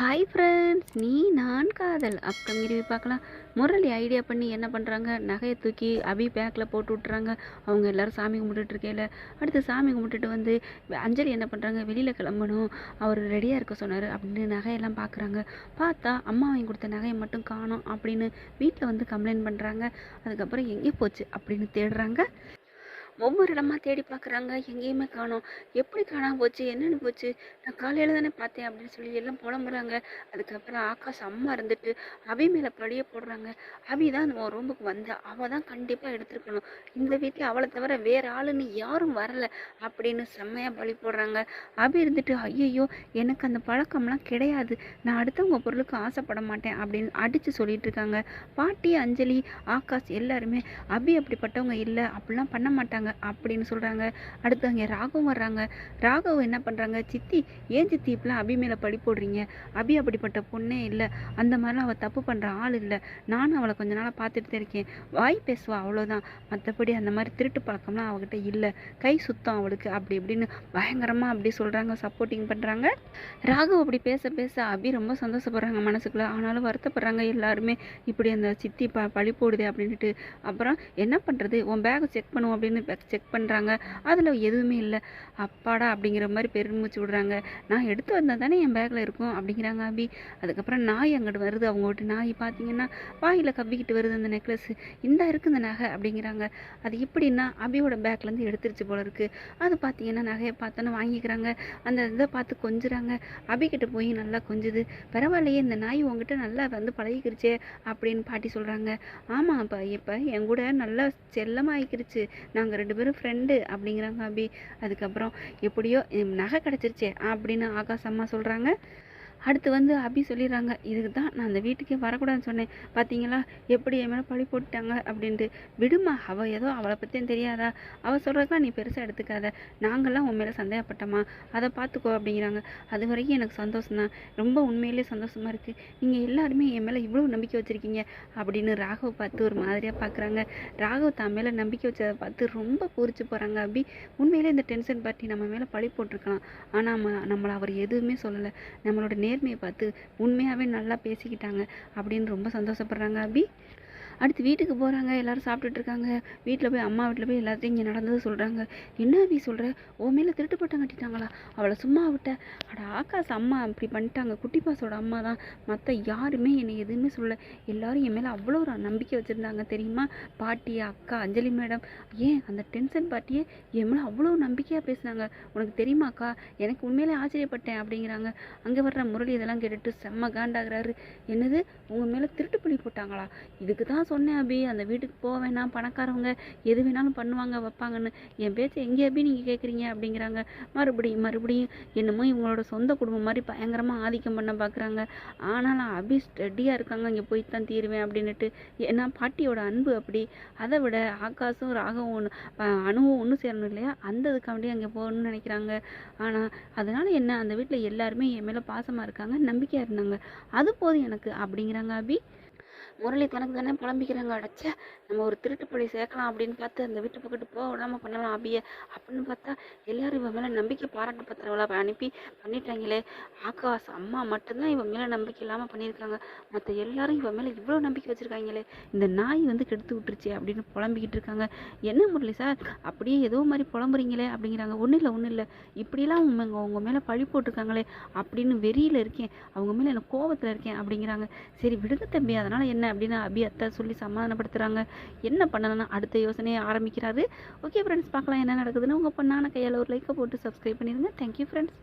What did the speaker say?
Hi friends நீ நான் காதல். அப்கமிங் ரிவ்யூ பார்க்கலாம். முரளி ஐடியா பண்ணி என்ன பண்ணுறாங்க நகையை தூக்கி அபி பேக்கில் போட்டு விட்றாங்க அவங்க எல்லாரும் சாமி கும்பிட்டுட்டு இருக்கையில. அடுத்து சாமி கும்பிட்டுட்டு வந்து அஞ்சலி என்ன பண்ணுறாங்க வெளியில் கிளம்பணும். அவர் ரெடியாக இருக்க சொன்னார் அப்படின்னு நகையெல்லாம் பார்க்குறாங்க. பார்த்தா அம்மா வாங்கி கொடுத்த நகையை மட்டும் காணோம் அப்படின்னு வீட்டில் வந்து கம்ப்ளைண்ட் பண்ணுறாங்க அதுக்கப்புறம் எங்கே போச்சு அப்படின்னு தேடுறாங்க. ஒவ்வொரு இடமா தேடி பார்க்குறாங்க. எங்கேயுமே காணோம். எப்படி காணாமல் போச்சு? என்னென்னு போச்சு? நான் காலையில் தானே பார்த்தேன் அப்படின்னு சொல்லி எல்லாம் புலம்புறாங்க. அதுக்கப்புறம் ஆகாஷ் அம்மா இருந்துட்டு அபி மேலே பழிய போடுறாங்க. அபி தான் உன் ரூமுக்கு வந்தா. அவள் தான் கண்டிப்பாக எடுத்துருக்கணும். இந்த வீட்டில் அவளை தவிர வேற ஆளுன்னு யாரும் வரல அப்படின்னு செம்மையாக பழி போடுறாங்க. அபி இருந்துட்டு ஐயையோ எனக்கு அந்த பழக்கம்லாம் கிடையாது. நான் அடுத்தவங்க பொருளுக்கு ஆசைப்பட மாட்டேன் அப்படின்னு அடித்து சொல்லிட்டு இருக்காங்க. பாட்டி அஞ்சலி ஆகாஷ் எல்லாருமே அபி அப்படிப்பட்டவங்க இல்லை. அப்படிலாம் பண்ண மாட்டாங்க. அப்படின்னு சொல்கிறாங்க அடுத்து அங்கே ராகவும் வர்றாங்க. ராகவ் என்ன பண்ணுறாங்க சித்தி ஏன் சித்தி இப்பெல்லாம் அபி மேலே பழி போடுறீங்க? அபி அப்படிப்பட்ட பொண்ணே இல்லை. அந்த மாதிரிலாம் அவள் தப்பு பண்ணுற ஆள் இல்லை. நானும் அவளை கொஞ்ச நாளாக பார்த்துட்டு தான் இருக்கேன். வாய் பேசுவா அவ்வளோதான் மற்றபடி அந்த மாதிரி திருட்டு பழக்கம்லாம் அவகிட்ட இல்லை. கை சுத்தம் அவளுக்கு. அப்படி இப்படின்னு பயங்கரமாக அப்படி சொல்கிறாங்க சப்போர்ட்டிங் பண்ணுறாங்க ராகவ் அப்படி பேச பேச அபி ரொம்ப சந்தோஷப்படுறாங்க மனசுக்குள்ள. ஆனாலும் வருத்தப்படுறாங்க எல்லாருமே. இப்படி அந்த சித்தி ப பழி போடுதே அப்படின்ட்டு அப்புறம் என்ன பண்ணுறது உன் பேக்கை செக் பண்ணுவோம் அப்படின்னு செக் பண்ணுறாங்க அதில் எதுவுமே இல்லை. அப்பாடா அப்படிங்கிற மாதிரி பெருமிச்சு விடுறாங்க. நான் எடுத்து வந்தால் தானே என் பேக்கில் இருக்கும் அப்படிங்கிறாங்க அபி. அதுக்கப்புறம் நாய் அங்கிட்டு வருது. அவங்க விட்டு நாய் பார்த்தீங்கன்னா வாயில் கவ்விக்கிட்டு வருது அந்த நெக்லஸ் இந்த இருக்குது இந்த நகை அப்படிங்கிறாங்க. அது எப்படின்னா அபியோட பேக்லேருந்து எடுத்துருச்சு போல இருக்குது அது பார்த்தீங்கன்னா நகையை பார்த்தோன்னு வாங்கிக்கிறாங்க. அந்த இதை பார்த்து கொஞ்சுறாங்க. அபிக்கிட்ட போய் நல்லா கொஞ்சுது. பரவாயில்லையே இந்த நாய் உங்ககிட்ட நல்லா வந்து பழகிக்கிருச்சே அப்படின்னு பாட்டி சொல்கிறாங்க ஆமாம் அப்போ இப்போ என் கூட நல்லா செல்லமாக செல்லமாகிக்கிருச்சு நாங்கள் ரெண்டு பேரும் ஃப்ரெண்டு அப்படிங்கிறாங்க அபி. அதுக்கப்புறம் எப்படியோ நகை கிடச்சிருச்சே அப்படின்னு ஆகாஷ் அம்மா சொல்கிறாங்க அடுத்து வந்து அபி சொல்லிடுறாங்க. இதுக்கு தான் நான் அந்த வீட்டுக்கே வரக்கூடாதுன்னு சொன்னேன். பார்த்தீங்களா எப்படி என் மேலே பழி போட்டுட்டாங்க அப்படின்ட்டு. விடுமா அவள் ஏதோ அவளை பற்றியும் தெரியாதா? அவள் சொல்கிறதுலாம் நீ பெருசாக எடுத்துக்காத. நாங்கள்லாம் உன் மேலே சந்தேகப்பட்டோமா? அதை பார்த்துக்கோ அப்படிங்கிறாங்க. அது வரைக்கும் எனக்கு சந்தோஷம் தான் ரொம்ப உண்மையிலே சந்தோஷமாக இருக்குது நீங்கள் எல்லாருமே என் மேலே இவ்வளோ நம்பிக்கை வச்சுருக்கீங்க அப்படின்னு ராகவ் பார்த்து ஒரு மாதிரியாக பார்க்குறாங்க ராகவ் தான் மேலே நம்பிக்கை வச்சதை பார்த்து ரொம்ப பூரிச்சு போகிறாங்க அபி உண்மையிலே இந்த டென்ஷன் பார்ட்டி நம்ம மேலே பழி போட்டிருக்கலாம். ஆனால் நம்ம நம்மளை அவர் எதுவுமே சொல்லலை. நம்மளோட நேர்மையை பார்த்து உண்மையாகவே நல்லா பேசிக்கிட்டாங்க அப்படின்னு ரொம்ப சந்தோஷப்படுறாங்க அபி. அடுத்து வீட்டுக்கு போகிறாங்க எல்லாரும் சாப்பிட்டுட்டு இருக்காங்க. வீட்டில் போய் அம்மா வீட்டில் போய் எல்லாத்தையும் இங்கே நடந்தது சொல்கிறாங்க என்ன அபி சொல்கிற உன் மேலே திருட்டு பட்டம் கட்டிட்டாங்களா? அவளை சும்மா விட்ட. அட ஆகாஷ் அம்மா அப்படி பண்ணிட்டாங்க. குட்டி பாசோட அம்மா தான். மற்ற யாருமே என்னை எதுவுமே சொல்ல எல்லாரும் என் மேலே அவ்வளோ ஒரு நம்பிக்கை வச்சுருந்தாங்க தெரியுமா? பாட்டி அக்கா அஞ்சலி மேடம். ஏன் அந்த டென்ஷன் பாட்டியே என் மேலே அவ்வளோ நம்பிக்கையாக பேசுனாங்க. உனக்கு தெரியுமாக்கா எனக்கு உண்மையிலே ஆச்சரியப்பட்டேன் அப்படிங்கிறாங்க. அங்கே வர்ற முரளி இதெல்லாம் கேட்டுட்டு செம்ம காண்டாகிறாரு. என்னது? உங்கள் மேலே திருட்டு பழி போட்டாங்களா? இதுக்கு தான் சொன்னேன் அபி. அந்த வீட்டுக்கு போக வேணாம். பணக்காரவங்க எது வேணாலும் பண்ணுவாங்க வைப்பாங்கன்னு. என் பேச்சை எங்கே அபி நீங்கள் கேட்குறீங்க அப்படிங்கிறாங்க. மறுபடியும் மறுபடியும் என்னமோ இவங்களோட சொந்த குடும்பம் மாதிரி பயங்கரமாக ஆதிக்கம் பண்ண பார்க்குறாங்க ஆனாலும் அபி ஸ்டடியாக இருக்காங்க. இங்கே போய் தான் தீருவேன் அப்படின்னுட்டு ஏன்னா பாட்டியோட அன்பு அப்படி. அதை விட ஆகாசும் ராகவும் ஒன்று அணுவும் ஒன்று சேரணும் இல்லையா? அந்த இதுக்காண்டி அங்கே போகணும்னு நினைக்கிறாங்க. ஆனால் அதனால் என்ன? அந்த வீட்டில் எல்லாருமே என் மேலே பாசமாக இருக்காங்க நம்பிக்கையாக இருந்தாங்க. அது போதும் எனக்கு அப்படிங்கிறாங்க அபி. முரளி தனக்கு தானே புலம்பிக்கிறாங்க. அடைச்ச நம்ம ஒரு திருட்டுப்படி சேர்க்கலாம் அப்படின்னு பார்த்து அந்த வீட்டு பக்கத்து போக விடாமல் பண்ணலாம் அப்படியே அப்படின்னு பார்த்தா எல்லாரும் இவன் மேலே நம்பிக்கை பாராட்டு பத்திரவளை அனுப்பி பண்ணிட்டாங்களே. ஆகாஷ் அம்மா மட்டும்தான் இவன் மேலே நம்பிக்கை இல்லாமல் பண்ணியிருக்காங்க. மற்ற எல்லாரும் இவன் மேலே இவ்வளோ நம்பிக்கை வச்சுருக்காங்களே. இந்த நாய் வந்து கெடுத்து விட்டுருச்சு அப்படின்னு புலம்பிக்கிட்டு இருக்காங்க. என்ன முரளி சார் அப்படியே ஏதோ மாதிரி புலம்புறீங்களே அப்படிங்கிறாங்க. ஒன்றும் இல்லை ஒன்றும் இல்லை. இப்படிலாம் உங்க உங்கள் மேலே பழி போட்டிருக்காங்களே அப்படின்னு வெறியில் இருக்கேன். அவங்க மேலே எனக்கு கோபத்தில் இருக்கேன் அப்படிங்கிறாங்க. சரி விடுங்க தம்பி. அதனால் என்ன? அப்படின்னு அபி அத்தை சொல்லி சமாதானப்படுத்துகிறாங்க என்ன பண்ணணும்னா அடுத்த யோசனையை ஆரம்பிக்கிறாரு. ஓகே ஃப்ரெண்ட்ஸ் பார்க்கலாம் என்ன நடக்குதுன்னு உங்கள் பொண்ணான கையால் ஒரு லைக்கை போட்டு சப்ஸ்கிரைப் பண்ணிடுங்க தேங்க்யூ ஃப்ரெண்ட்ஸ்